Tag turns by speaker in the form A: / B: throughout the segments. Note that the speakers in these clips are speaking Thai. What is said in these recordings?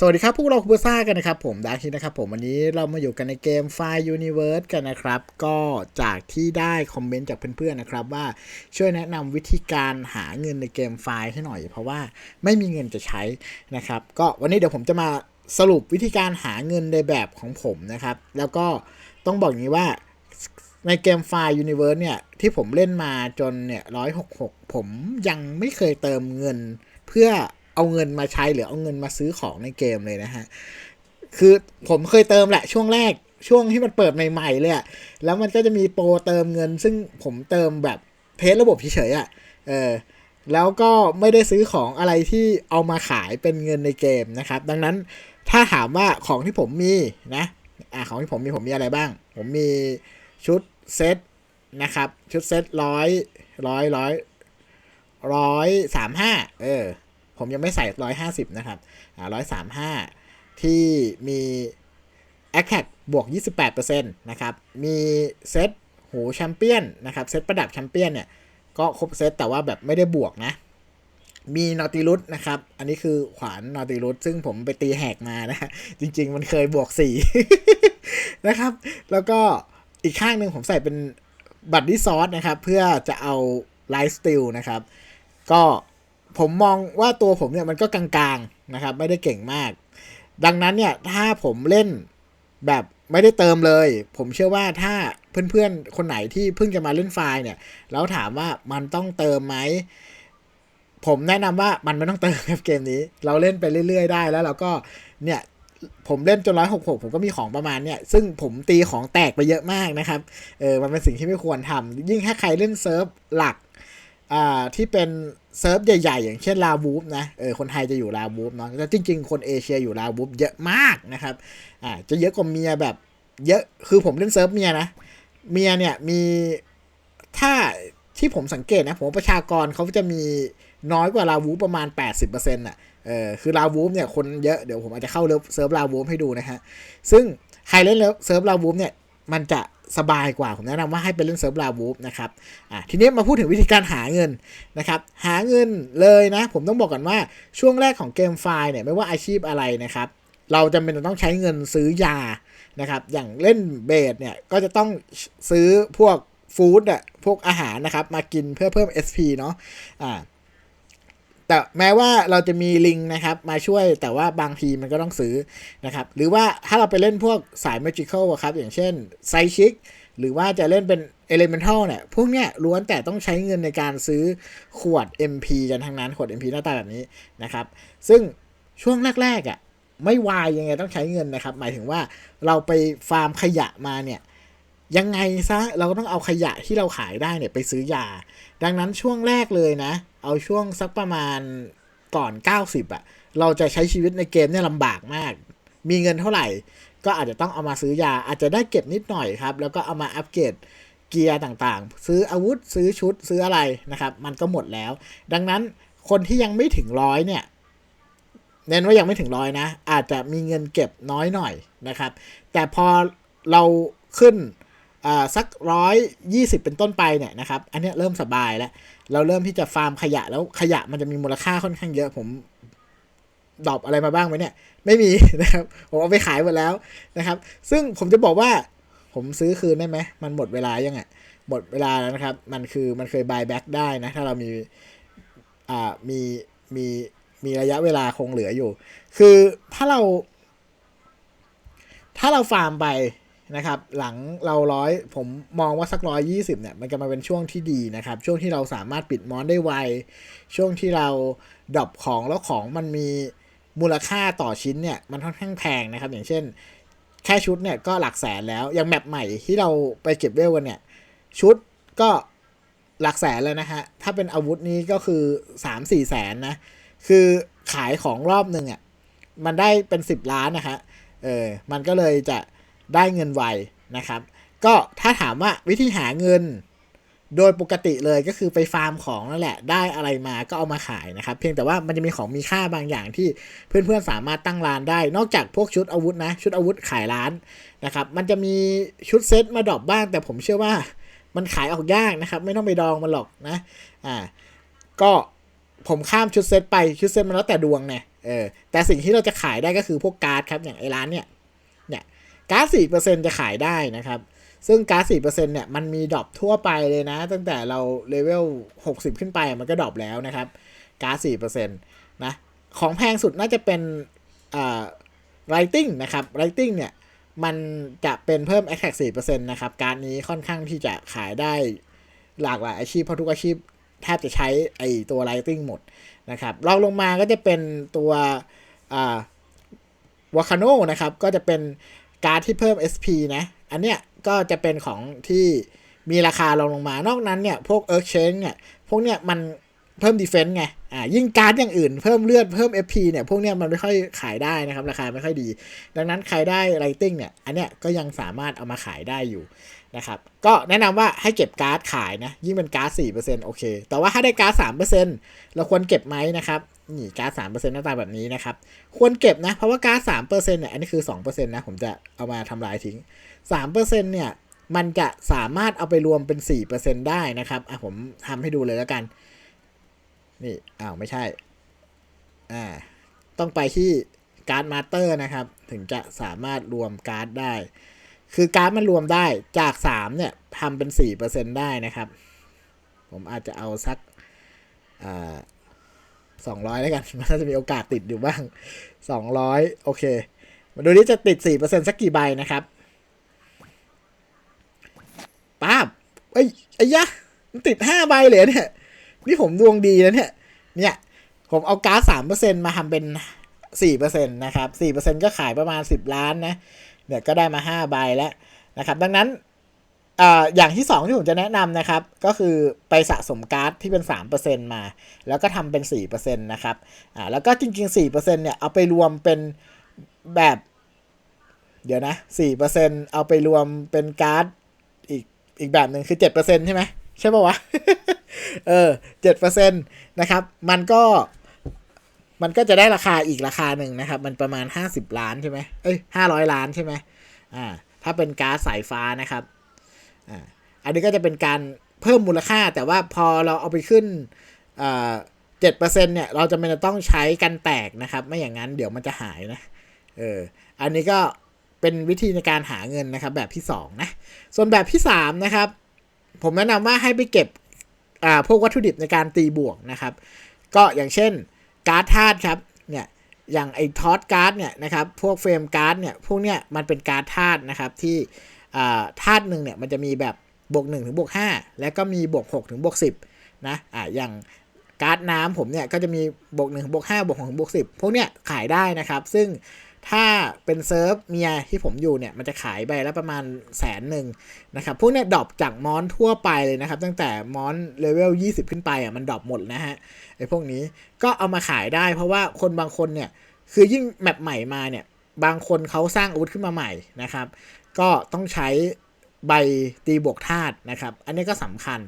A: สวัสดีครับ พวกเราคูเบซ่ากันนะครับ ผมดาร์คินะครับ ผมวันนี้เรามาอยู่กันในเกม File Universe กันนะครับ ก็จากที่ได้คอมเมนต์จากเพื่อนๆนะครับ ว่าช่วยแนะนำวิธีการหาเงินในเกมไฟให้หน่อย เพราะว่าไม่มีเงินจะใช้นะครับ ก็วันนี้เดี๋ยวผมจะมาสรุปวิธีการหาเงินในแบบของผมนะครับ แล้วก็ต้องบอกงนี้ว่าในเกมไฟล์ Universe เนี่ย ที่ผมเล่นมาจนเนี่ยร้อยหกหกผมยังไม่เคยเติมเงินเพื่อ เอาเงินมาใช้หรือเอาเงินมาซื้อของในเกมเลยนะฮะ คือผมเคยเติมแหละช่วงแรกช่วงที่มันเปิดใหม่ๆเลยอะแล้วมันก็จะมีโปรเติมเงิน ซึ่งผมเติมแบบเทสระบบเฉยๆอะเออแล้วก็ไม่ได้ซื้อของอะไรที่เอามาขายเป็นเงินในเกมนะครับ ดังนั้นถ้าถามว่าของที่ผมมีนะอ่าของที่ผมมีผมมีอะไรบ้าง ผมมีชุดเซตนะครับ ชุดเซตร้อยร้อยร้อยร้อยสามห้าเออ ผมยังไม่ใส่ร้อยห้าสิบนะครับอ่าร้อยสามห้าที่มี a c t a c บวก 28%นะครับ มีเซตหูแชมเปี้ยนนะครับ เซตประดับแชมเปี้ยนเนี่ย ก็ครบเซตแต่ว่าแบบไม่ได้บวกนะมีนอติลุสนะครับ อันนี้คือขวานนอติลุสซึ่งผมไปตีแหกมานะจริง ๆ มันเคยบวก 4 นะครับ แล้วก็อีกข้างหนึ่งผมใส่เป็นบัตรดิซอสนะครับ เพื่อจะเอาไลฟ์สติลนะครับ ก็ ผมมองว่าตัวผมเนี่ยมันก็กลางๆนะครับ ไม่ได้เก่งมาก ดังนั้นเนี่ยถ้าผมเล่นแบบไม่ได้เติมเลย ผมเชื่อว่าถ้าเพื่อนๆ คนไหนที่เพิ่งจะมาเล่นไฟล์เนี่ย แล้วถามว่ามันต้องเติมไหม ผมแนะนำว่ามันไม่ต้องเติมครับเกมนี้ เราเล่นไปเรื่อยๆ ได้แล้วเราก็เนี่ยผมเล่นจนร้อยหกหกผมก็มีของประมาณเนี่ย ซึ่งผมตีของแตกไปเยอะมากนะครับ เออมันเป็นสิ่งที่ไม่ควรทำยิ่งถ้าใครเล่นเซิร์ฟหลัก อ่าที่เป็นเซิร์ฟใหญ่ ๆ อย่างเช่นลาวูฟนะเออคนไทยจะอยู่ลาวูฟเนาะแต่จริง ๆ คนเอเชียอยู่ลาวูฟเยอะมากนะครับอ่าจะเยอะกว่าเมียแบบเยอะคือผมเล่นเซิร์ฟเมียนะเมียเนี่ยมีถ้าที่ผมสังเกตนะผมประชากรเขาจะมีน้อยกว่าลาวูฟประมาณ 80%อะเออคือลาวูฟเนี่ยคนเยอะเดี๋ยวผมอาจจะเข้าเซิร์ฟลาวูฟให้ดูนะฮะซึ่งใครเล่นเซิร์ฟลาวูฟเนี่ยมันจะ สบายกว่า ผมแนะนำว่าให้ไปเล่นเซิร์ฟลาวูฟนะครับอะทีนี้มาพูดถึงวิธีการหาเงินนะครับหาเงินเลยนะ ผมต้องบอกก่อนว่าช่วงแรกของเกมไฟล์เนี่ยไม่ว่าอาชีพอะไรนะครับเราจำเป็นต้องใช้เงินซื้อยานะครับอย่างเล่นเบสเนี่ยก็จะต้องซื้อพวกฟู้ดอะพวกอาหารนะครับมากินเพื่อเพิ่ม SP เนาะอ่า แต่แม้ว่าเราจะมีลิงนะครับมาช่วยแต่ว่าบางทีมันก็ต้องซื้อนะครับ หรือว่าถ้าเราไปเล่นพวกสาย Magical อะครับ อย่างเช่นไซชิกหรือว่าจะเล่นเป็น Elemental เนี่ย พวกเนี้ยล้วนแต่ต้องใช้เงินในการซื้อขวด MP กันทั้งนั้นขวด MP หน้าตาแบบนี้นะครับ ซึ่งช่วงแรกๆอะ่ะไม่วายยังไงต้องใช้เงินนะครับ หมายถึงว่าเราไปฟาร์มขยะมาเนี่ย ยังไงซะเราก็ต้องเอาขยะที่เราขายได้เนี่ยไปซื้อยา ดังนั้นช่วงแรกเลยนะ เอาช่วงสักประมาณก่อน 90อะ่ะเราจะใช้ชีวิตในเกมเนี่ยลำบากมาก มีเงินเท่าไหร่ ก็อาจจะต้องเอามาซื้อยา อาจจะได้เก็บนิดหน่อยครับ แล้วก็เอามาอัปเกรดเกียร์ต่างๆ ซื้ออาวุธซื้อชุดซื้ออะไรนะครับ มันก็หมดแล้ว ดังนั้นคนที่ยังไม่ถึงร้อยเนี่ยเน้นว่ายังไม่ถึงร้อยนะ อาจจะมีเงินเก็บน้อยหน่อยนะครับ แต่พอเราขึ้น สักร้อยยี่สิบเป็นต้นไปเนี่ยนะครับ อันนี้เริ่มสบายแล้ว เราเริ่มที่จะฟาร์มขยะแล้วขยะมันจะมีมูลค่าค่อนข้างเยอะผมดรอปอะไรมาบ้างไหมเนี่ย ไม่มีนะครับ ผมเอาไปขายหมดแล้วนะครับ ซึ่งผมจะบอกว่าผมซื้อคืนได้ไหม มันหมดเวลายังไงหมดเวลาแล้วนะครับ มันคือมันเคย buy back ได้นะ ถ้าเรามี อ่า มี มี มีระยะเวลาคงเหลืออยู่ คือถ้าเรา ถ้าเราฟาร์มไป นะครับ หลังเราร้อยผมมองว่าสักร้อยยี่สิบเนี่ย มันจะมาเป็นช่วงที่ดีนะครับ ช่วงที่เราสามารถปิดมอนได้ไว ช่วงที่เราดรอปของแล้วของมันมีมูลค่าต่อชิ้นเนี่ย มันค่อนข้างแพงนะครับ อย่างเช่น แค่ชุดเนี่ยก็หลักแสนแล้ว อย่างแมปใหม่ที่เราไปเก็บเวลกันเนี่ย ชุดก็หลักแสนแล้วนะฮะ ถ้าเป็นอาวุธนี้ก็คือสามสี่แสนนะ คือขายของรอบหนึ่งอะ มันได้เป็นสิบล้านนะฮะ เออ มันก็เลยจะ ได้เงินไวนะครับ ก็ถ้าถามว่าวิธีหาเงิน โดยปกติเลยก็คือไปฟาร์มของนั่นแหละ ได้อะไรมาก็เอามาขายนะครับ เพียงแต่ว่ามันจะมีของมีค่าบางอย่างที่เพื่อนๆสามารถตั้งร้านได้ นอกจากพวกชุดอาวุธนะ ชุดอาวุธขายร้านนะครับ มันจะมีชุดเซตมาดรอปบ้าง แต่ผมเชื่อว่ามันขายออกยากนะครับ ไม่ต้องไปดองมันหรอกนะ อ่า ก็ผมข้ามชุดเซตไปชุดเซตมันแล้วแต่ดวงเนี่ยเออแต่สิ่งที่เราจะขายได้ก็คือพวกการ์ดครับอย่างไอร้านเนี่ย การ์ดสี่เปอร์เซ็นจะขายได้นะครับ ซึ่งการ์ดสี่เปอร์เซ็นเนี่ยมันมีดรอปทั่วไปเลยนะ ตั้งแต่เราเลเวลหกสิบขึ้นไปมันก็ดรอปแล้วนะครับการ์ดสี่เปอร์เซ็นตนะของแพงสุดน่าจะเป็นอ่า writing นะครับ writing เนี่ยมันจะเป็นเพิ่ม attack 4%นะครับ การนี้ค่อนข้างที่จะขายได้หลากหลายอาชีพ เพราะทุกอาชีพแทบจะใช้ไอตัว writing หมดนะครับรองลงมาก็จะเป็นตัวอ่าวาคาโนนะครับ ก็จะเป็น การดที่เพิ่ม SP นะ อันเนี้ยก็จะเป็นของที่มีราคารองลงมา นอกนั้นเนี่ยพวก Earth Change เนี่ยพวกเนี้ยมันเพิ่มดีเฟนต์ไง อ่า ยิ่งการ์ดอย่างอื่นเพิ่มเลือดเพิ่ม FP เนี่ย พวกเนี้ยมันไม่ค่อยขายได้นะครับ ราคาไม่ค่อยดี ดังนั้นใครได้ไ i ติ้งเนี่ย อันเนี้ยก็ยังสามารถเอามาขายได้อยู่นะครับ ก็แนะนำว่าให้เก็บการ์ดขายนะ ยิ่งเป็นการ์ด4%โอเค แต่ว่าถ้าได้การ์ด3%เราควรเก็บไหมนะครับ นี่การ์ด3%หน้าตาแบบนี้นะครับ ควรเก็บนะ เพราะว่าการ์ด3%เนี่ย อันนี้คือ2%นต์นะ ผมจะเอามาทำลายทิ้ง3%เปอร์เซ็นต์เนี่ย มันจะสามารถเอาไปรวมเป็น4%ได้นะครับ อะผมทำให้ดูเลยแล้วกัน นี่ อ้าว ไม่ใช่ อ่า ต้องไปที่การ์ดมาสเตอร์นะครับ ถึงจะสามารถรวมการ์ดได้ คือการ์ดมันรวมได้ จาก3เนี่ยทำเป็น4%ได้นะครับ ผมอาจจะเอาสัก อ่า สองร้อยแล้วกัน มันน่าจะมีโอกาสติดอยู่บ้างสองร้อยโอเค มาดูนี่จะติด 4%สักกี่ใบนะครับป้าบเอ้ยไอ้ยะ มันติด 5 ใบเลยเนี่ย นี่ผมดวงดีแล้วเนี่ย เนี่ย ผมเอาก๊าซสามเปอร์เซ็นมาทำเป็นสี่เปอร์เซ็นตนะครับสี่เปอร์เซ็นก็ขายประมาณสิบล้านนะ เนี่ยก็ได้มาห้าใบแล้วนะครับ ดังนั้น อย่างที่สองที่ผมจะแนะนำนะครับ ก็คือไปสะสมการ์ดที่เป็นสามเปอร์เซ็นมา แล้วก็ทำเป็นสี่เปอร์เซ็นนะครับอ่าแล้วก็จริงๆสี่เปอร์เซ็นเนี่ย เอาไปรวมเป็นแบบ เดี๋ยวนะสี่เปอร์เซ็นเอาไปรวมเป็นการ์ดอีกอีกแบบหนึ่งคือเจ็ดเปอร์เซ็นใช่ไหมใช่ป่าวะ เออเจ็ดเปอร์เซ็นตนะครับ มันก็ มันก็จะได้ราคาอีกราคาหนึ่งนะครับ มันประมาณห้าสิบล้านใช่ไหมเอ้ยห้าร้อยล้านใช่ไหมอ่า ถ้าเป็นก๊าซสายฟ้านะครับ อ่าอันนี้ก็จะเป็นการเพิ่มมูลค่า แต่ว่าพอเราเอาไปขึ้นเจ็ดเปอร์เซ็นเนี่ยเราจะไม่ต้องใช้กันแตกนะครับ ไม่อย่างนั้นเดี๋ยวมันจะหายนะเอออันนี้ก็เป็นวิธีในการหาเงินนะครับ แบบที่สองนะ ส่วนแบบที่สามนะครับ ผมแนะนำว่าให้ไปเก็บอ่าพวกวัตถุดิบในการตีบวกนะครับ ก็อย่างเช่นการ์ดธาตุครับเนี่ยอย่างไอ้ทอสการ์ดเนี่ยนะครับพวกเฟรมการ์ดเนี่ยพวกเนี้ยมันเป็นการ์ดธาตุนะครับที่ ธาตุหนึ่งเนี่ยมันจะมีแบบบวก1ถึงบวก5แล้วก็มีบวก6ถึงบวก10นะอ่าอย่างการ์ดน้ำผมเนี่ยก็จะมีบวก1ถึงบวก5บวก6ถึงบวก10 พวกเนี้ยขายได้นะครับ ซึ่งถ้าเป็นเซิร์ฟเมียที่ผมอยู่เนี่ยมันจะขายใบละประมาณแสนหนึ่งนะครับ พวกเนี้ยดรอปจากมอนทั่วไปเลยนะครับ ตั้งแต่มอนเลเวล 20 ขึ้นไปอะมันดรอปหมดนะฮะไอ้พวกนี้ก็เอามาขายได้เพราะว่าคนบางคนเนี่ยคือยิ่งแมปใหม่มาเนี่ยบางคนเขาสร้างอาวุธขึ้นมาใหม่นะครับ ก็ต้องใช้ใบตีบวกธาตุนะครับ อันนี้ก็สำคัญ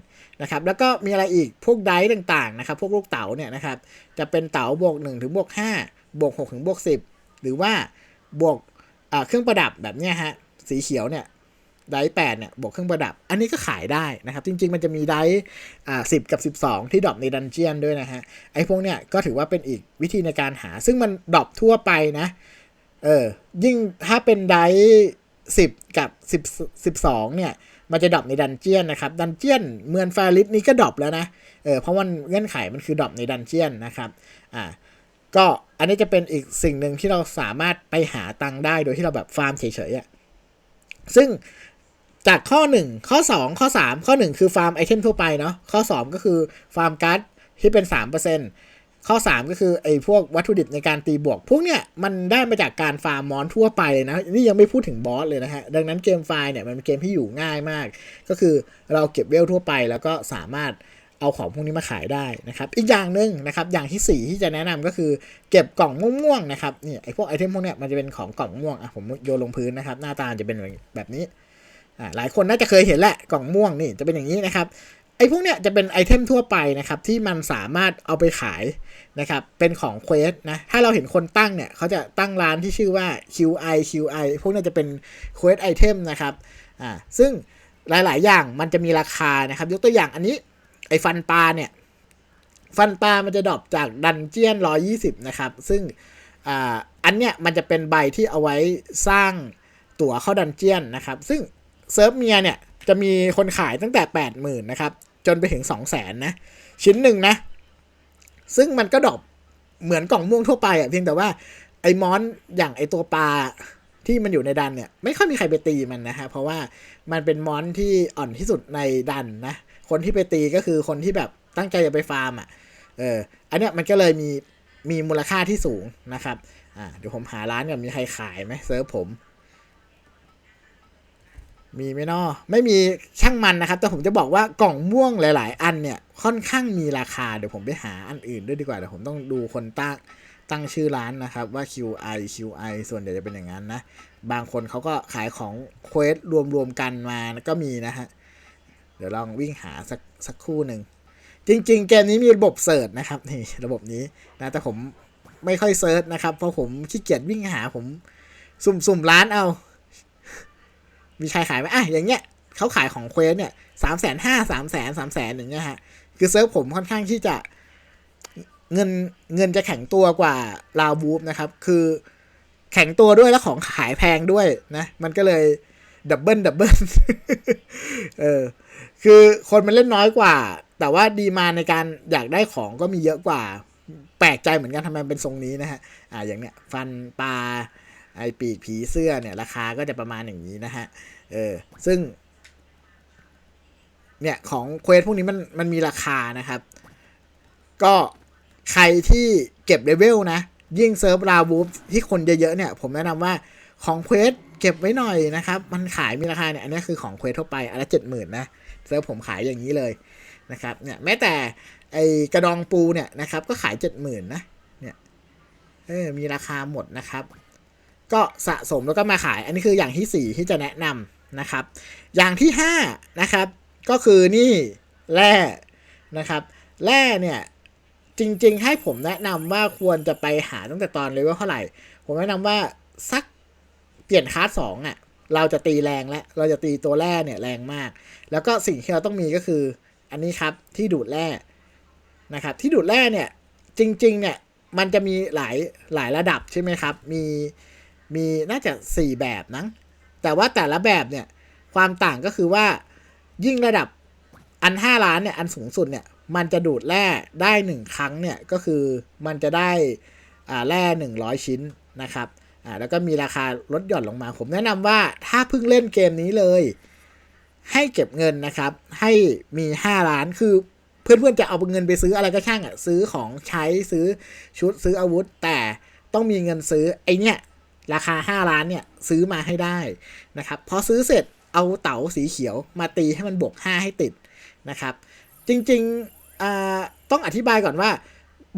A: นะครับ แล้วก็มีอะไรอีกพวกไดส์ต่างๆนะครับ พวกลูกเต๋าเนี่ยนะครับ จะเป็นเต๋าบวก1ถึงบวก5บวก6ถึงบวก10 หรือว่าบวกเครื่องประดับแบบนี้ฮะสีเขียวเนี่ยไดแปดเนี่ยบวกเครื่องประดับ อันนี้ก็ขายได้นะครับ จริง ๆ มันจะมีไดอ่าสิกับ 12 ที่ดรอปในดันเจียนด้วยนะฮะ ไอ้พวกเนี้ยก็ถือว่าเป็นอีกวิธีในการหา ซึ่งมันดรอปทั่วไปนะ เออ ยิ่งถ้าเป็นได สิบกับสิบสิบสองเนี่ย มันจะดรอปในดันเจียนนะครับ ดันเจียนเมืองฟาริสนี้ก็ดรอปแล้วนะ เออเพราะมันเงื่อนไขมันคือดรอปในดันเจียนนะครับ อ่า ก็อันนี้จะเป็นอีกสิ่งหนึ่งที่เราสามารถไปหาตังได้โดยที่เราแบบฟาร์มเฉยๆอะ ซึ่งจากข้อ 1 ข้อ 2 ข้อ 3 ข้อ 1 คือฟาร์มไอเทมทั่วไปเนาะข้อ 2 ก็คือฟาร์มการ์ดที่เป็น 3% ข้อ 3 ก็คือไอ้พวกวัตถุดิบในการตีบวก พวกเนี้ยมันได้มาจากการฟาร์มมอนทั่วไปเลยนะ นี่ยังไม่พูดถึงบอสเลยนะฮะ ดังนั้นเกมไฟล์เนี่ยมันเป็นเกมที่อยู่ง่ายมาก ก็คือเราเก็บเวลทั่วไปแล้วก็สามารถเอาของพวกนี้มาขายได้นะครับ อีกอย่างหนึ่งนะครับ อย่างที่ 4 ที่จะแนะนำก็คือเก็บกล่องม่วงๆนะครับนี่ไอ้พวกไอเทมพวกเนี้ยมันจะเป็นของกล่องม่วงอะผมโยนลงพื้นนะครับ หน้าตาจะเป็นแบบนี้อ่าหลายคนน่าจะเคยเห็นแหละกล่องม่วงนี่จะเป็นอย่างนี้นะครับไอ้พวกเนี้ยจะเป็นไอเทมทั่วไปนะครับที่มันสามารถเอาไปขาย นะครับเป็นของเควสนะถ้าเราเห็นคนตั้งเนี่ยเขาจะตั้งร้านที่ชื่อว่า QI QI พวกนี้จะเป็นเควสไอเทมนะครับอ่าซึ่งหลาย ๆ อย่างมันจะมีราคานะครับ ยกตัวอย่างอันนี้ไอ้ฟันปลาเนี่ย ฟันปลามันจะดรอปจากดันเจียน 120 นะครับ ซึ่งอ่าอันเนี้ยมันจะเป็นใบที่เอาไว้สร้างตั๋วเข้าดันเจียนนะครับ ซึ่งเซิร์ฟเมียเนี่ยจะมีคนขายตั้งแต่ 80,000 นะครับ จนไปถึง 200,000 นะ ชิ้นหนึ่งนะ ซึ่งมันก็ดรอปเหมือนกล่องม่วงทั่วไปอะเพียงแต่ว่าไอ้มอนอย่างไอ้ตัวปลาที่มันอยู่ในดันเนี่ย ไม่ค่อยมีใครไปตีมันนะฮะ เพราะว่ามันเป็นมอนที่อ่อนที่สุดในดันนะ คนที่ไปตีก็คือคนที่แบบตั้งใจจะไปฟาร์มอะเอออันเนี้ยมันก็เลยมีมีมูลค่าที่สูงนะครับอ่าเดี๋ยวผมหาร้านก่อนมีใครขายไหมเซิร์ฟผม มีไหมนอไม่มีช่างมันนะครับ แต่ผมจะบอกว่ากล่องม่วงหลาย ๆ อันเนี่ยค่อนข้างมีราคาเดี๋ยวผมไปหาอันอื่นด้วยดีกว่าเดี๋ยวผมต้องดูคนตั้งตั้งชื่อร้านนะครับว่า QI QI ส่วนใหญ่จะเป็นอย่างนั้นนะ บางคนเขาก็ขายของเควสรวม ๆ กันมาก็มีนะฮะ เดี๋ยวลองวิ่งหาสักสักคู่หนึ่ง จริง ๆ เกมนี้มีระบบเสิร์ชนะครับนี่ระบบนี้นะแต่ผมไม่ค่อยเซิร์ชนะครับ เพราะผมขี้เกียจวิ่งหาผมสุ่มๆร้านเอา มีใครขายไหมอะอย่างเงี้ยเขาขายของเควสเนี่ยสามแสนห้าสามแสนสามแสนอย่างเงี้ยฮะ คือเซิร์ฟผมค่อนข้างที่จะเงินเงินจะแข็งตัวกว่าลาวบูฟนะครับ คือแข็งตัวด้วยแล้วของขายแพงด้วยนะ มันก็เลยดับเบิลดับเบิลเออคือคนมันเล่นน้อยกว่า แต่ว่าดีมาในการอยากได้ของก็มีเยอะกว่า แปลกใจเหมือนกันทำไมเป็นทรงนี้นะฮะ อ่าอย่างเนี้ย ฟันปลา ไอปีกผีเสื้อเนี่ยราคาก็จะประมาณอย่างนี้นะฮะ เออ ซึ่ง เนี่ยของเควสพวกนี้มันมันมีราคานะครับ ก็ใครที่เก็บเลเวลนะ ยิ่งเซิร์ฟราวูฟที่คนเยอะๆเนี่ย ผมแนะนำว่าของเควสเก็บไว้หน่อยนะครับ มันขายมีราคาเนี่ย อันนี้คือของเควสทั่วไป อันละเจ็ดหมื่นนะ เซิร์ฟผมขายอย่างนี้เลยนะครับ เนี่ยแม้แต่ไอกระดองปูเนี่ยนะครับ ก็ขายเจ็ดหมื่นนะ เนี่ย เออ มีราคาหมดนะครับ ก็สะสมแล้วก็มาขาย อันนี้คืออย่างที่สี่ที่จะแนะนำนะครับ อย่างที่ห้านะครับ ก็คือนี่แร่นะครับแร่เนี่ยจริง ๆ ให้ผมแนะนำว่าควรจะไปหาตั้งแต่ตอนเลเวลเท่าไหร่ ผมแนะนำว่าสักเปลี่ยนคลาสสองอะเราจะตีแรงแล้วเราจะตีตัวแร่เนี่ยแรงมาก แล้วก็สิ่งที่เราต้องมีก็คือ อันนี้ครับที่ดูดแร่นะครับ ที่ดูดแร่เนี่ยจริง ๆ เนี่ยมันจะมีหลายหลายระดับใช่ไหมครับ มี มีน่าจะสี่แบบนะแต่ว่าแต่ละแบบเนี่ยความต่างก็คือว่ายิ่งระดับอันห้าล้านเนี่ยอันสูงสุดเนี่ยมันจะดูดแร่ได้หนึ่งครั้งเนี่ยก็คือมันจะได้อ่าแร่หนึ่งร้อยชิ้นนะครับอ่าแล้วก็มีราคาลดหย่อนลงมา ผมแนะนำว่าถ้าเพิ่งเล่นเกมนี้เลย ให้เก็บเงินนะครับ ให้มีห้าล้านคือเพื่อนๆจะเอาเงินไปซื้ออะไรก็ช่างอะซื้อของใช้ซื้อชุดซื้ออาวุธ แต่ต้องมีเงินซื้อไอเนี่ย ราคา 5 ล้านเนี่ยซื้อมาให้ได้นะครับพอซื้อเสร็จเอาเต๋าสีเขียวมาตีให้มันบวก 5 ให้ติดนะครับ จริงๆต้องอธิบายก่อนว่า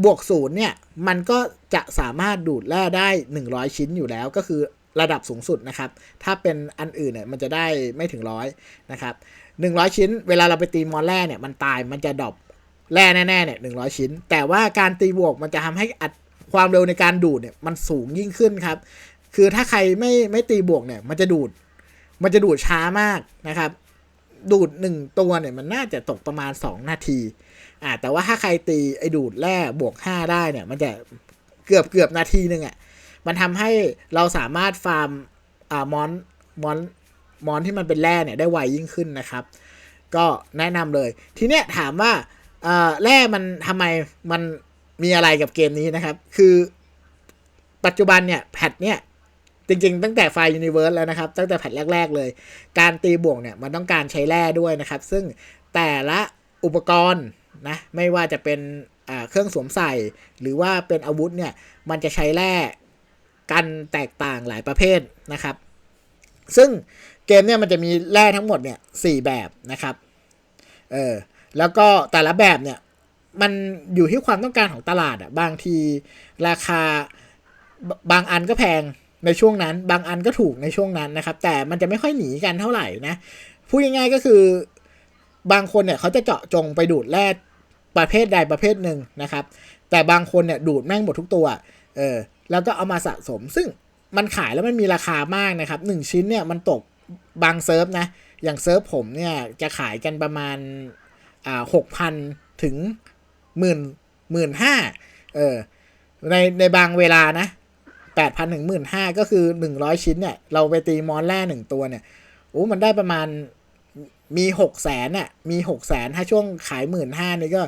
A: บวกศูนย์เนี่ยมันก็จะสามารถดูดแร่ได้ 100 ชิ้นอยู่แล้วก็คือระดับสูงสุดนะครับ ถ้าเป็นอันอื่นเนี่ยมันจะได้ไม่ถึงร้อยนะครับหนึ่งร้อยชิ้น เวลาเราไปตีมอนแร่เนี่ยมันตายมันจะดรอปแร่แน่ๆเนี่ยหนึ่งร้อยชิ้น แต่ว่าการตีบวกมันจะทำให้อัดความเร็วในการดูดเนี่ยมันสูงยิ่งขึ้นครับ คือถ้าใครไม่ไม่ตีบวกเนี่ย มันจะดูด มันจะดูดช้ามากนะครับ ดูดหนึ่งตัวเนี่ยมันน่าจะตกประมาณ 2 นาที อ่าแต่ว่าถ้าใครตีไอ้ดูดแร่บวก 5 ได้เนี่ย มันจะเกือบเกือบนาทีหนึ่งอะ่ะ มันทำให้เราสามารถฟาร์มอ่ามอนมอนมอนที่มันเป็นแร่เนี่ยได้ไวยิ่งขึ้นนะครับ ก็แนะนำเลย ทีเนี้ยถามว่าอ่อแร่มันทำไมมันมีอะไรกับเกมนี้นะครับ คือปัจจุบันเนี่ยแพทเนี่ย จริงๆ ตั้งแต่ไฟยูนิเวิร์สแล้วนะครับ ตั้งแต่แพทแรก ๆ เลย การตีบวกเนี่ยมันต้องการใช้แร่ด้วยนะครับ ซึ่งแต่ละอุปกรณ์นะไม่ว่าจะเป็นเครื่องสวมใส่ หรือว่าเป็นอาวุธเนี่ยมันจะใช้แร่กันแตกต่างหลายประเภทนะครับ ซึ่งเกมเนี่ยมันจะมีแร่ทั้งหมดเนี่ยสแบบนะครับเออแล้วก็แต่ละแบบเนี่ยมันอยู่ที่ความต้องการของตลาดอะบางทีราคาบางอันก็แพง ในช่วงนั้น บางอันก็ถูกในช่วงนั้นนะครับ แต่มันจะไม่ค่อยหนีกันเท่าไหร่นะพูดง่ายๆก็คือบางคนเนี่ยเขาจะเจาะจงไปดูดแร่ประเภทใดประเภทหนึ่งนะครับ แต่บางคนเนี่ยดูดแม่งหมดทุกตัวเออแล้วก็เอามาสะสม ซึ่งมันขายแล้วมันมีราคามากนะครับหนึ่งชิ้นเนี่ยมันตกบางเซิร์ฟนะอย่างเซิร์ฟผมเนี่ยจะขายกันประมาณอ่าหกพันถึงหมื่นหมื่นห้าเออในในบางเวลานะ แปดพันถึงหมื่นห้าก็คือหนึ่งร้อยชิ้นเนี่ย เราไปตีมอนแร่หนึ่งตัวเนี่ยโอ้มันได้ประมาณมีหกแสนน่ะมีหกแสนถ้าช่วงขายหมื่นห้านี่ก็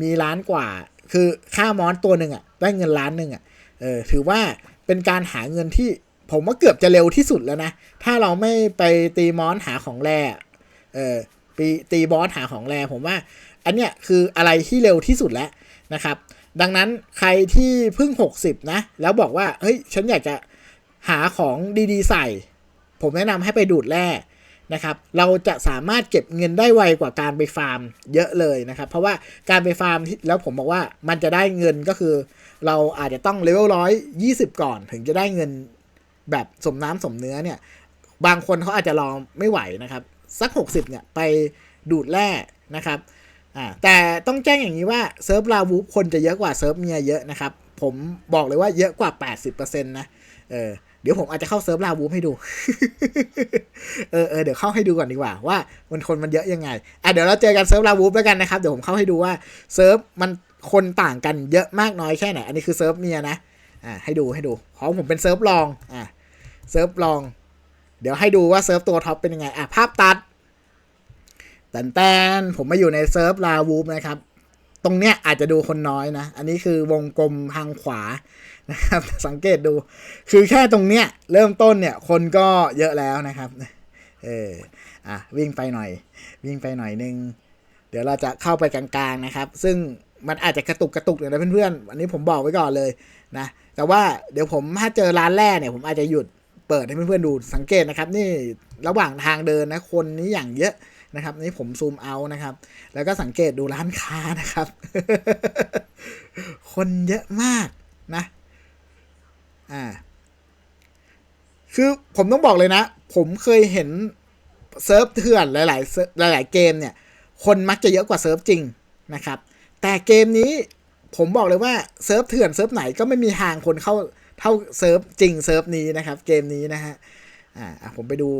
A: มีล้านกว่า คือค่ามอนตัวหนึ่งอะได้เงินล้านหนึ่งอะเออถือว่าเป็นการหาเงินที่ผมว่าเกือบจะเร็วที่สุดแล้วนะ ถ้าเราไม่ไปตีมอนหาของแร่เออปีตีบอสหาของแร่ผมว่า อันเนี้ยคืออะไรที่เร็วที่สุดแล้วนะครับ ดังนั้นใครที่เพิ่ง 60 นะ แล้วบอกว่า เฮ้ย ฉันอยากจะหาของดีๆ ใส่ ผมแนะนำให้ไปดูดแร่นะครับ เราจะสามารถเก็บเงินได้ไวกว่าการไปฟาร์มเยอะเลยนะครับ เพราะว่าการไปฟาร์มแล้วผมบอกว่ามันจะได้เงินก็คือ เราอาจจะต้องเลเวลร้อยยี่สิบก่อน ถึงจะได้เงินแบบสมน้ำสมเนื้อเนี่ย บางคนเขาอาจจะรอไม่ไหวนะครับ สัก 60เนี่ยไปดูดแร่นะครับ อ่าแต่ต้องแจ้งอย่างนี้ว่าเซิร์ฟลาวูฟคนจะเยอะกว่าเซิร์ฟเมียเยอะนะครับ ผมบอกเลยว่าเยอะกว่า 80%นะเออเดี๋ยวผมอาจจะเข้าเซิร์ฟลาวูฟให้ดู เออเออเดี๋ยวเข้าให้ดูก่อนดีกว่า ว่ามันคนมันเยอะยังไง อะเดี๋ยวเราเจอกันเซิร์ฟลาวูฟแล้วกันนะครับ เดี๋ยวผมเข้าให้ดูว่าเซิร์ฟมันคนต่างกันเยอะมากน้อยแค่ไหน อันนี้คือเซิร์ฟเมียนะ อ่าให้ดูให้ดู ของผมเป็นเซิร์ฟลอง อ่าเซิร์ฟลอง เดี๋ยวให้ดูว่าเซิร์ฟตัวท็อปเป็นยังไง อะภาพตัด แต่แตนผมมาอยู่ในเซิร์ฟลาวูฟนะครับ ตรงเนี้ยอาจจะดูคนน้อยนะ อันนี้คือวงกลมทางขวานะครับ สังเกตดู คือแค่ตรงเนี้ยเริ่มต้นเนี่ยคนก็เยอะแล้วนะครับ เออ อะ วิ่งไปหน่อย วิ่งไปหน่อยนึง เดี๋ยวเราจะเข้าไปกลางๆนะครับ ซึ่งมันอาจจะกระตุกกระตุกหน่อยนะเพื่อนๆ อันนี้ผมบอกไว้ก่อนเลยนะ แต่ว่าเดี๋ยวผมถ้าเจอร้านแรกเนี่ยผมอาจจะหยุดเปิดให้เพื่อนๆดูสังเกตนะครับ นี่ระหว่างทางเดินนะคนนี้อย่างเยอะ นะครับนี่ผมซูมเอานะครับ แล้วก็สังเกตดูร้านค้านะครับ คนเยอะมากนะ อ่า คือผมต้องบอกเลยนะ ผมเคยเห็นเซิร์ฟเถื่อนหลายๆหลาย ๆ เกมเนี่ย คนมักจะเยอะกว่าเซิร์ฟจริงนะครับ แต่เกมนี้ผมบอกเลยว่าเซิร์ฟเถื่อนเซิร์ฟไหนก็ไม่มีทางคนเข้าเท่าเซิร์ฟจริงเซิร์ฟนี้นะครับ เกมนี้นะฮะ อ่าผมไปดู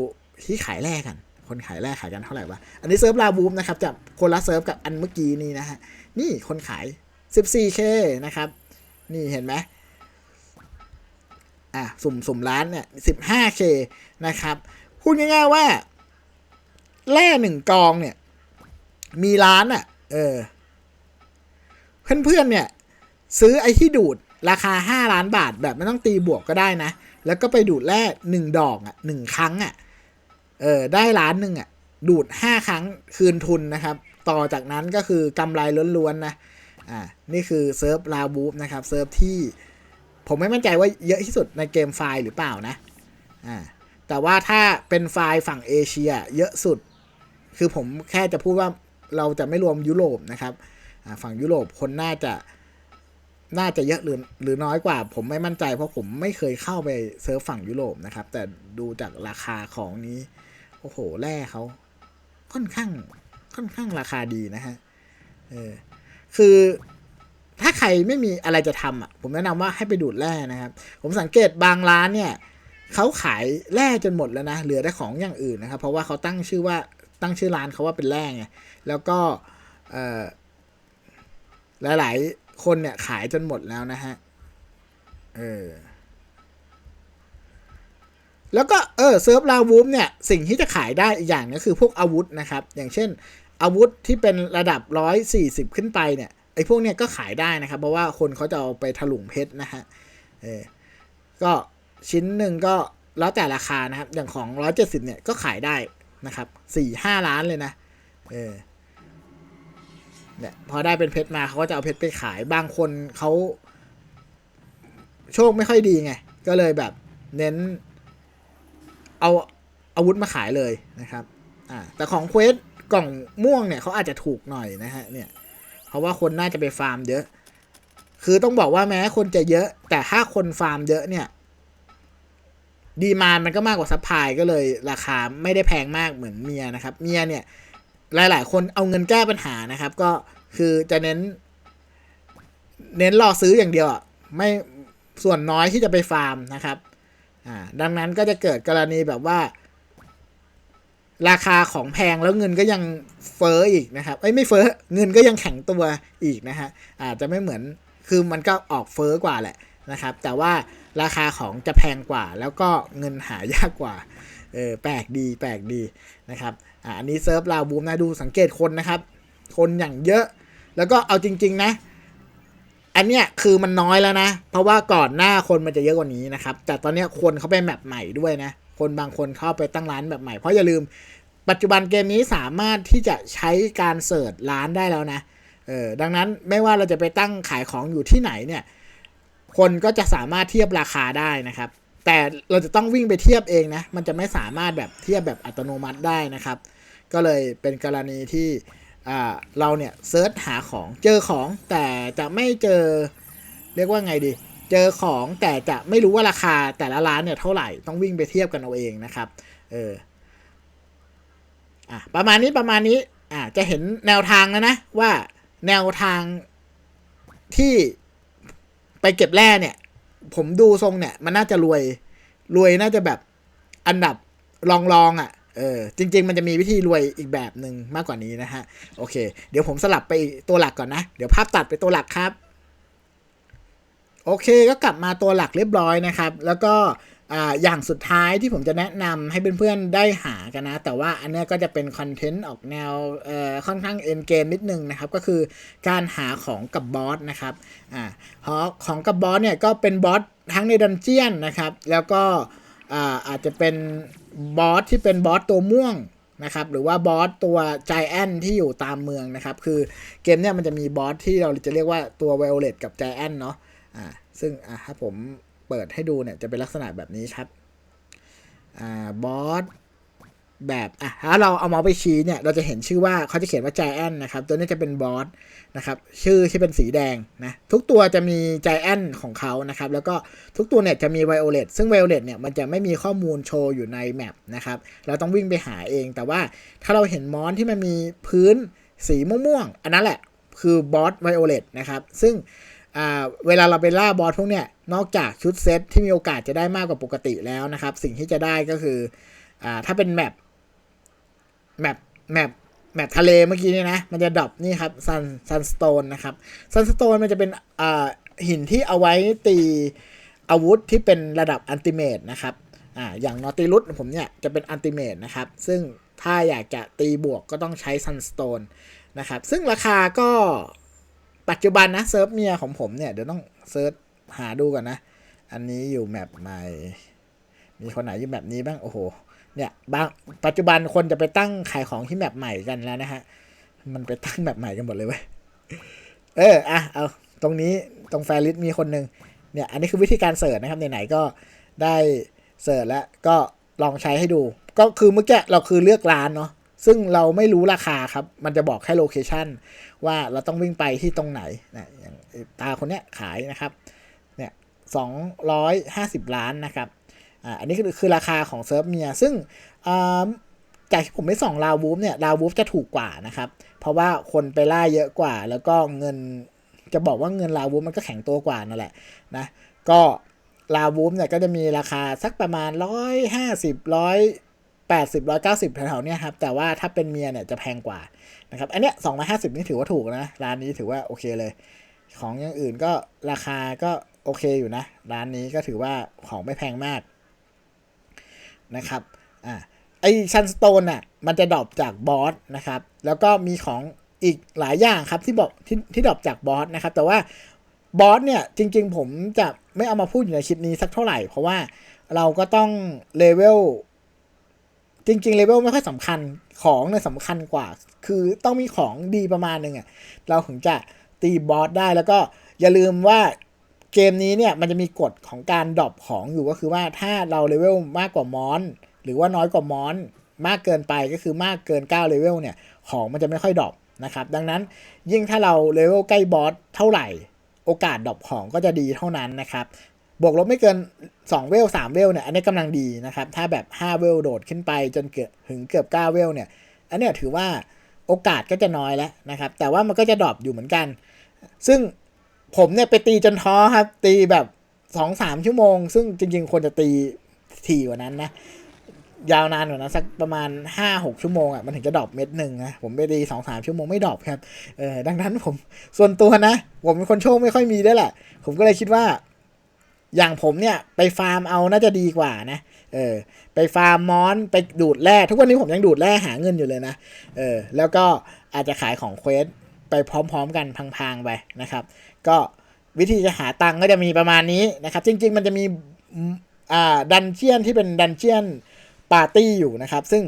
A: ที่ขายแรกกัน คนขายแรกขายกันเท่าไหร่วะ อันนี้เซิร์ฟลาบูมนะครับจะคนละเซิร์ฟกับอันเมื่อกี้นี่นะฮะ นี่คนขาย 14k นะครับ นี่เห็นไหมอะสุ่มสุ่มร้านเนี่ย 15k นะครับ พูดง่ายๆว่า แร่หนึ่งกองเนี่ย มีร้านอะ่ะ เออ เพื่อนๆเนี่ย ซื้อไอ้ที่ดูดราคา 5 ล้านบาทแบบไม่ต้องตีบวกก็ได้นะ แล้วก็ไปดูดแร่หนึ่งดอกอะ่ะหนึ่งครั้งอะ่ะ เออได้ล้านหนึ่งอะดูดห้าครั้งคืนทุนนะครับ ต่อจากนั้นก็คือกำไรล้วนๆนะอ่านี่คือเซิร์ฟลาบูฟนะครับเซิร์ฟที่ผมไม่มั่นใจว่าเยอะที่สุดในเกมไฟล์หรือเปล่านะอ่าแต่ว่าถ้าเป็นไฟล์ฝั่งเอเชียเยอะสุด คือผมแค่จะพูดว่าเราจะไม่รวมยุโรปนะครับอ่าฝั่งยุโรปคนน่าจะน่าจะเยอะหรือหรือน้อยกว่า ผมไม่มั่นใจเพราะผมไม่เคยเข้าไปเซิร์ฟฝั่งยุโรปนะครับ แต่ดูจากราคาของนี้ โอ้โหแร่เขาค่อนข้างค่อนข้างราคาดีนะฮะเออคือถ้าใครไม่มีอะไรจะทำอะผมแนะนำว่าให้ไปดูดแร่นะครับ ผมสังเกตบางร้านเนี่ยเขาขายแร่จนหมดแล้วนะเหลือแต่ของอย่างอื่นนะครับ เพราะว่าเขาตั้งชื่อว่าตั้งชื่อร้านเขาว่าเป็นแร่ไงแล้วก็เออหลาย ๆ คนเนี่ยขายจนหมดแล้วนะฮะเออ แล้วก็เออเซิร์ฟลาวูฟเนี่ยสิ่งที่จะขายได้อีกอย่างก็คือพวกอาวุธนะครับ อย่างเช่น อาวุธที่เป็นระดับ 140 ขึ้นไปเนี่ยไอ้พวกเนี้ยก็ขายได้นะครับ เพราะว่าคนเขาจะเอาไปถลุงเพชรนะฮะเออก็ชิ้นหนึ่งก็แล้วแต่ราคานะครับ อย่างของ 170 เนี่ยก็ขายได้นะครับ4-5 ล้านเลยนะเออเนี่ยพอได้เป็นเพชรมาเขาก็จะเอาเพชรไปขายบางคนเขาโชคไม่ค่อยดีไง ก็เลยแบบเน้น เอาอาวุธมาขายเลยนะครับอ่าแต่ของเควสกล่องม่วงเนี่ยเขาอาจจะถูกหน่อยนะฮะเนี่ยเพราะว่าคนน่าจะไปฟาร์มเยอะ คือต้องบอกว่าแม้คนจะเยอะ แต่ถ้าคนฟาร์มเยอะเนี่ยดีมานมันก็มากกว่าซัพพลายก็เลยราคาไม่ได้แพงมากเหมือนเมียนะครับ เมียเนี่ยหลาย ๆ คนเอาเงินแก้ปัญหานะครับ ก็คือจะเน้น เน้นรอซื้ออย่างเดียวไม่ส่วนน้อยที่จะไปฟาร์มนะครับ อ่าดังนั้นก็จะเกิดกรณีแบบว่า ราคาของแพงแล้วเงินก็ยังเฟ้ออีกนะครับเอ้ยไม่เฟ้อเงินก็ยังแข็งตัวอีกนะฮะอาจจะไม่เหมือนคือมันก็ออกเฟ้อกว่าแหละนะครับ แต่ว่าราคาของจะแพงกว่า แล้วก็เงินหายากกว่าเออแปลกดีแปลกดีนะครับอ่าอันนี้เซิร์ฟลาวบูมนะดูสังเกตคนนะครับ คนอย่างเยอะ แล้วก็เอาจริง ๆ นะ อันเนี้ยคือมันน้อยแล้วนะ เพราะว่าก่อนหน้าคนมันจะเยอะกว่านี้นะครับ แต่ตอนเนี้ยคนเขาไปแมปใหม่ด้วยนะ คนบางคนเข้าไปตั้งร้านแบบใหม่ เพราะอย่าลืม ปัจจุบันเกมนี้สามารถที่จะใช้การเสิร์ชร้านได้แล้วนะ เออ ดังนั้นไม่ว่าเราจะไปตั้งขายของอยู่ที่ไหนเนี่ย คนก็จะสามารถเทียบราคาได้นะครับ แต่เราจะต้องวิ่งไปเทียบเองนะ มันจะไม่สามารถแบบเทียบแบบอัตโนมัติได้นะครับ ก็เลยเป็นกรณีที่ เราเนี่ยเซิร์ชหาของเจอของแต่จะไม่เจอเรียกว่าไงดี เจอของแต่จะไม่รู้ว่าราคาแต่ละร้านเนี่ยเท่าไหร่ต้องวิ่งไปเทียบกันเอาเองนะครับเอออะประมาณนี้ประมาณนี้อะจะเห็นแนวทางแล้วนะว่าแนวทางที่ไปเก็บแร่เนี่ย ผมดูทรงเนี่ย มันน่าจะรวยรวยน่าจะแบบอันดับรองรองอะ เออจริง ๆ มันจะมีวิธีรวยอีกแบบหนึ่งมากกว่านี้นะฮะ โอเค เดี๋ยวผมสลับไปตัวหลักก่อนนะ เดี๋ยวภาพตัดไปตัวหลักครับ โอเคก็กลับมาตัวหลักเรียบร้อยนะครับ แล้วก็อ่าอย่างสุดท้ายที่ผมจะแนะนำให้เพื่อนๆได้หากันนะ แต่ว่าอันเนี้ยก็จะเป็นคอนเทนต์ออกแนวเอ่อค่อนข้างเอ็นเกมนิดนึงนะครับ ก็คือการหาของกับบอสนะครับอ่าของของกับบอสเนี่ยก็เป็นบอสทั้งในดันเจียนนะครับ แล้วก็อ่าอาจจะเป็น บอสที่เป็นบอสตัวม่วงนะครับหรือว่าบอสตัวใจแอนที่อยู่ตามเมืองนะครับ คือเกมเนี่ยมันจะมีบอสที่เราจะเรียกว่าตัวไวโอเลตกับใจแอนเนาะอ่าซึ่งอ่าถ้าผมเปิดให้ดูเนี่ยจะเป็นลักษณะแบบนี้ครับอ่าบอส แบบอะถ้าเราเอาเมาส์ไปชี้เนี่ยเราจะเห็นชื่อว่าเขาจะเขียนว่า Giant นะครับ ตัวนี้จะเป็นบอสนะครับ ชื่อที่เป็นสีแดงนะทุกตัวจะมี Giant ของเขานะครับ แล้วก็ทุกตัวเนี่ยจะมี Violet ซึ่ง Violet เนี่ยมันจะไม่มีข้อมูลโชว์อยู่ในแมปนะครับ เราต้องวิ่งไปหาเอง แต่ว่าถ้าเราเห็นมอนที่มันมีพื้นสีม่วงๆอันนั้นแหละคือบอส Violet นะครับ ซึ่งเวลาเราไปล่าบอสพวกเนี้ยนอกจากชุดเซตที่มีโอกาสจะได้มากกว่าปกติแล้วนะครับ สิ่งที่จะได้ก็คืออถ้าเป็นแมป แมปแมปแมปทะเลเมื่อกี้เนี่ยนะ มันจะดรอปนี่ครับซันซันสโตนนะครับซันสโตนมันจะเป็นอ่าหินที่เอาไว้ตีอาวุธที่เป็นระดับอันติเมตนะครับอ่าอย่างนอติลุสผมเนี่ยจะเป็นอันติเมตนะครับ ซึ่งถ้าอยากจะตีบวกก็ต้องใช้ซันสโตนนะครับ ซึ่งราคาก็ปัจจุบันนะเซิร์ฟเมียของผมเนี่ย เดี๋ยวต้องเซิร์ชหาดูก่อนนะ อันนี้อยู่แมปใหม่ มีคนไหนอยู่แมปนี้บ้าง โอ้โห เนี่ยบางปัจจุบันคนจะไปตั้งขายของที่แมปใหม่กันแล้วนะฮะ มันไปตั้งแมปใหม่กันหมดเลยเว้ย เออ อะ เอาตรงนี้ตรงแฟลิสมีคนหนึ่งเนี่ย อันนี้คือวิธีการเสิร์ชนะครับไหนๆก็ได้เสิร์ชแล้วก็ลองใช้ให้ดู ก็คือเมื่อกี้เราคือเลือกร้านเนาะ ซึ่งเราไม่รู้ราคาครับ มันจะบอกแค่โลเคชันว่าเราต้องวิ่งไปที่ตรงไหนนะอย่างตาคนเนี้ยขายนะครับ เนี่ยสองร้อยห้าสิบล้านนะครับ อ่าอันนี้คือคือราคาของเซิร์ฟเมียซึ่งจากที่ผมไม่ส่องลาวูฟเนี่ยลาวูฟจะถูกกว่านะครับ เพราะว่าคนไปล่าเยอะกว่า แล้วก็เงินจะบอกว่าเงินลาวูฟมันก็แข็งตัวกว่านั่นแหละนะก็ลาวูฟเนี่ยก็จะมีราคาสักประมาณร้อยห้าสิบร้อยแปดสิบร้อยเก้าสิบแถวๆเนี้ยครับแต่ว่าถ้าเป็นเมียเนี่ยจะแพงกว่านะครับอันเนี้ยสองร้อยห้าสิบนี่ถือว่าถูกนะร้านนี้ถือว่าโอเคเลย ของอย่างอื่นก็ราคาก็โอเคอยู่นะ ร้านนี้ก็ถือว่าของไม่แพงมาก นะครับอ่าไอชันสโตนอะมันจะดรอปจากบอสนะครับ แล้วก็มีของอีกหลายอย่างครับที่บอกที่ที่ดรอปจากบอสนะครับ แต่ว่าบอสเนี่ยจริงๆผมจะไม่เอามาพูดอยู่ในคลิปนี้สักเท่าไหร่ เพราะว่าเราก็ต้องเลเวลจริงๆเลเวลไม่ค่อยสำคัญของเนี่ยสำคัญกว่า คือต้องมีของดีประมาณหนึ่งอะเราถึงจะตีบอสได้แล้วก็อย่าลืมว่า เกมนี้เนี่ยมันจะมีกฎของการดรอปของอยู่ก็คือว่าถ้าเราเลเวลมากกว่ามอน หรือว่าน้อยกว่ามอน มากเกินไปก็คือมากเกิน9เลเวลเนี่ยของมันจะไม่ค่อยดรอปนะครับดังนั้นยิ่งถ้าเราเลเวลใกล้บอสเท่าไหร่ โอกาสดรอปของก็จะดีเท่านั้นนะครับบวกลบไม่เกิน 2 เวล 3 เวลเนี่ยอันนี้กำลังดีนะครับถ้าแบบ 5 เวลโดดขึ้นไปจนเกือบถึงเกือบ 9 เวลเนี่ยอันเนี้ยถือว่าโอกาสก็จะน้อยแล้วนะครับแต่ว่ามันก็จะดรอปอยู่เหมือนกัน ซึ่ง ผมเนี่ยไปตีจนท้อครับ ตีแบบ2-3ชั่วโมง ซึ่งจริง ๆ ควรจะตีถี่กว่านั้นนะ ยาวนานกว่านั้นสักประมาณห้าหกชั่วโมงอะมันถึงจะดรอปเม็ดหนึ่งนะผมไปตีสองสามชั่วโมงไม่ดรอปครับเออดังนั้นผมส่วนตัวนะ ผมเป็นคนโชคไม่ค่อยมีด้แหละ ผมก็เลยคิดว่า อย่างผมเนี่ย ไปฟาร์มเอาน่าจะดีกว่านะเออไปฟาร์มมอนไปดูดแร่ทุกวันนี้ผมยังดูดแร่หาเงินอยู่เลยนะเออแล้วก็อาจจะขายของเควสไปพร้อม ๆ กันพังๆไปนะครับ ก็วิธีจะหาตังค์ก็จะมีประมาณนี้นะครับ จริง ๆ มันจะมีอ่าดันเจียนที่เป็นดันเจียนปาร์ตี้อยู่นะครับ ซึ่ง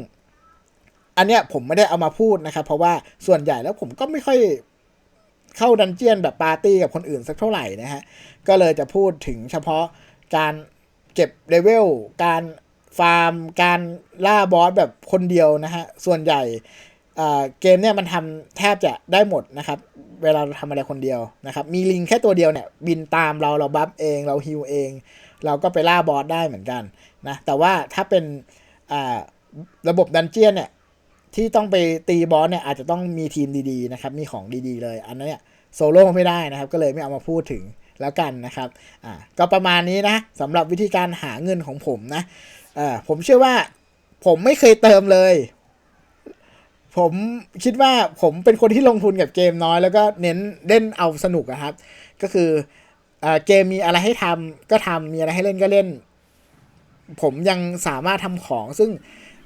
A: อันเนี้ยผมไม่ได้เอามาพูดนะครับ เพราะว่าส่วนใหญ่แล้วผมก็ไม่ค่อยเข้าดันเจียนแบบปาร์ตี้กับคนอื่นสักเท่าไหร่นะฮะ ก็เลยจะพูดถึงเฉพาะการเก็บเลเวล การฟาร์ม การล่าบอสแบบคนเดียวนะฮะ ส่วนใหญ่ เกมเนี่ยมันทำแทบจะได้หมดนะครับ เวลาเราทำอะไรคนเดียวนะครับ มีลิงแค่ตัวเดียวเนี่ยบินตามเราเราบัฟเอง เราฮิวเอง เราก็ไปล่าบอสได้เหมือนกันนะแต่ว่าถ้าเป็นระบบดันเจียนเนี่ยที่ต้องไปตีบอสเนี่ยอาจจะต้องมีทีมดีๆนะครับมีของดีๆเลย อันนั้นเนี่ยโซโล่ไม่ได้นะครับ ก็เลยไม่เอามาพูดถึงแล้วกันนะครับอ่าก็ประมาณนี้นะสำหรับวิธีการหาเงินของผมนะอ่าผมเชื่อว่าผมไม่เคยเติมเลย ผมคิดว่าผมเป็นคนที่ลงทุนกับเกมน้อย แล้วก็เน้นเล่นเอาสนุกอะครับ ก็คือเอ่อเกมมีอะไรให้ทำก็ทำมีอะไรให้เล่นก็เล่น ผมยังสามารถทำของ ซึ่ง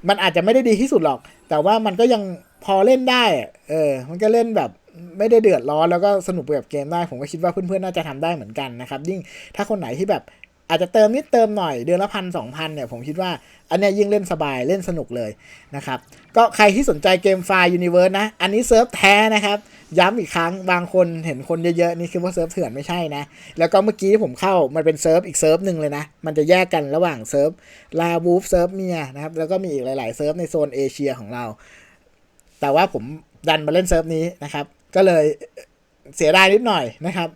A: มันอาจจะไม่ได้ดีที่สุดหรอก แต่ว่ามันก็ยังพอเล่นได้ เออ มันก็เล่นแบบไม่ได้เดือดร้อนแล้วก็สนุกไปกับเกมได้ ผมก็คิดว่าเพื่อนๆน่าจะทำได้เหมือนกันนะครับ ยิ่งถ้าคนไหนที่แบบ อาจจะเติมนิดเติมหน่อยเดือนละพันสองพันเนี่ยผมคิดว่าอันนี้ยยิ่งเล่นสบายเล่นสนุกเลยนะครับ ก็ใครที่สนใจเกมไฟล์ยูนิเวิร์สนะ อันนี้เซิร์ฟแท้นะครับ ย้ำอีกครั้งบางคนเห็นคนเยอะๆ นี่คือว่าเซิร์ฟเถื่อนไม่ใช่นะ แล้วก็เมื่อกี้ที่ผมเข้ามันเป็นเซิร์ฟอีกเซิร์ฟหนึ่งเลยนะ มันจะแยกกันระหว่างเซิร์ฟลาวูฟเซิร์ฟเมียนะครับแล้วก็มีอีกหลายๆเซิร์ฟในโซนเอเชียของเรา แต่ว่าผมดันมาเล่นเซิร์ฟนี้นะครับก็เลยเสียดายนิดหน่อยนะครับ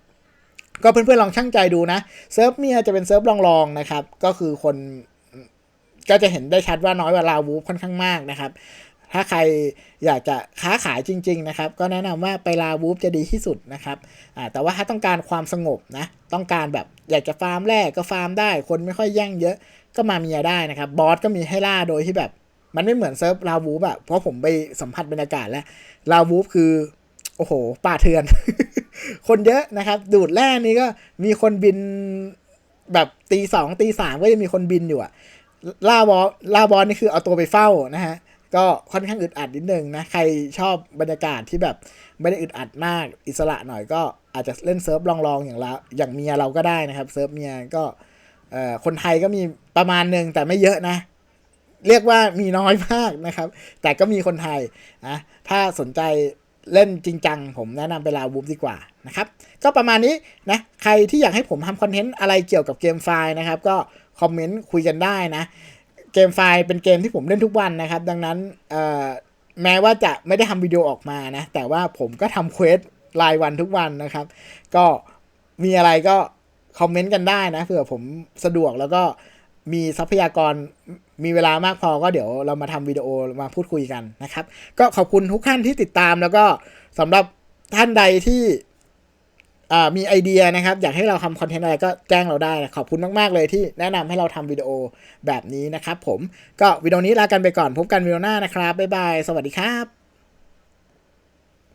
A: ก็เพื่อนๆลองช่างใจดูนะเซิร์ฟเมียจะเป็นเซิร์ฟลองๆนะครับ ก็คือคนก็จะเห็นได้ชัดว่าน้อยกว่าลาวูฟค่อนข้างมากนะครับ ถ้าใครอยากจะค้าขายจริง ๆ นะครับ ก็แนะนำว่าไปลาวูฟจะดีที่สุดนะครับแต่ว่าถ้าต้องการความสงบนะ ต้องการแบบอยากจะฟาร์มแรกก็ฟาร์มได้ คนไม่ค่อยแย่งเยอะก็มาเมียได้นะครับ บอสก็มีให้ล่าโดยที่แบบ มันไม่เหมือนเซิร์ฟลาวูฟอะเพราะผมไปสัมผัสบรรยากาศแล้วลาวูฟคือ โอ้โห ป่าเถื่อน คนเยอะนะครับ ดูดแร่นี้ก็มีคนบินแบบตีสองตีสามก็จะมีคนบินอยู่อะล่าบอสล่าบอสนี่คือเอาตัวไปเฝ้านะฮะ ก็ค่อนข้างอึดอัดนิดนึงนะ ใครชอบบรรยากาศที่แบบไม่ได้อึดอัดมากอิสระหน่อยก็อาจจะเล่นเซิร์ฟลองๆอย่างละอย่างเมียเราก็ได้นะครับ เซิร์ฟเมียก็เอ่อคนไทยก็มีประมาณหนึ่งแต่ไม่เยอะนะ เรียกว่ามีน้อยมากนะครับ แต่ก็มีคนไทยนะถ้าสนใจ เล่นจริงจัง ผมแนะนำไปลาวูฟดีกว่านะครับ ก็ประมาณนี้นะ ใครที่อยากให้ผมทำคอนเทนต์อะไรเกี่ยวกับเกมไฟล์นะครับ ก็คอมเมนต์คุยกันได้นะ เกมไฟล์เป็นเกมที่ผมเล่นทุกวันนะครับ ดังนั้นแม้ว่าจะไม่ได้ทำวิดีโอออกมานะ แต่ว่าผมก็ทำเควสรายวันทุกวันนะครับ ก็มีอะไรก็คอมเมนต์กันได้นะเผื่อผมสะดวกแล้วก็มีทรัพยากร มีเวลามากพอก็เดี๋ยวเรามาทำวิดีโอมาพูดคุยกันนะครับ ก็ขอบคุณทุกท่านที่ติดตามแล้วก็สำหรับท่านใดที่มีไอเดียนะครับ อยากให้เราทำคอนเทนต์อะไรก็แจ้งเราได้นะขอบคุณมาก ๆ เลยที่แนะนำให้เราทำวิดีโอแบบนี้นะครับผมก็วิดีโอนี้ลากันไปก่อนพบกันวิดีโอหน้านะครับบ๊ายบายสวัสดีครับ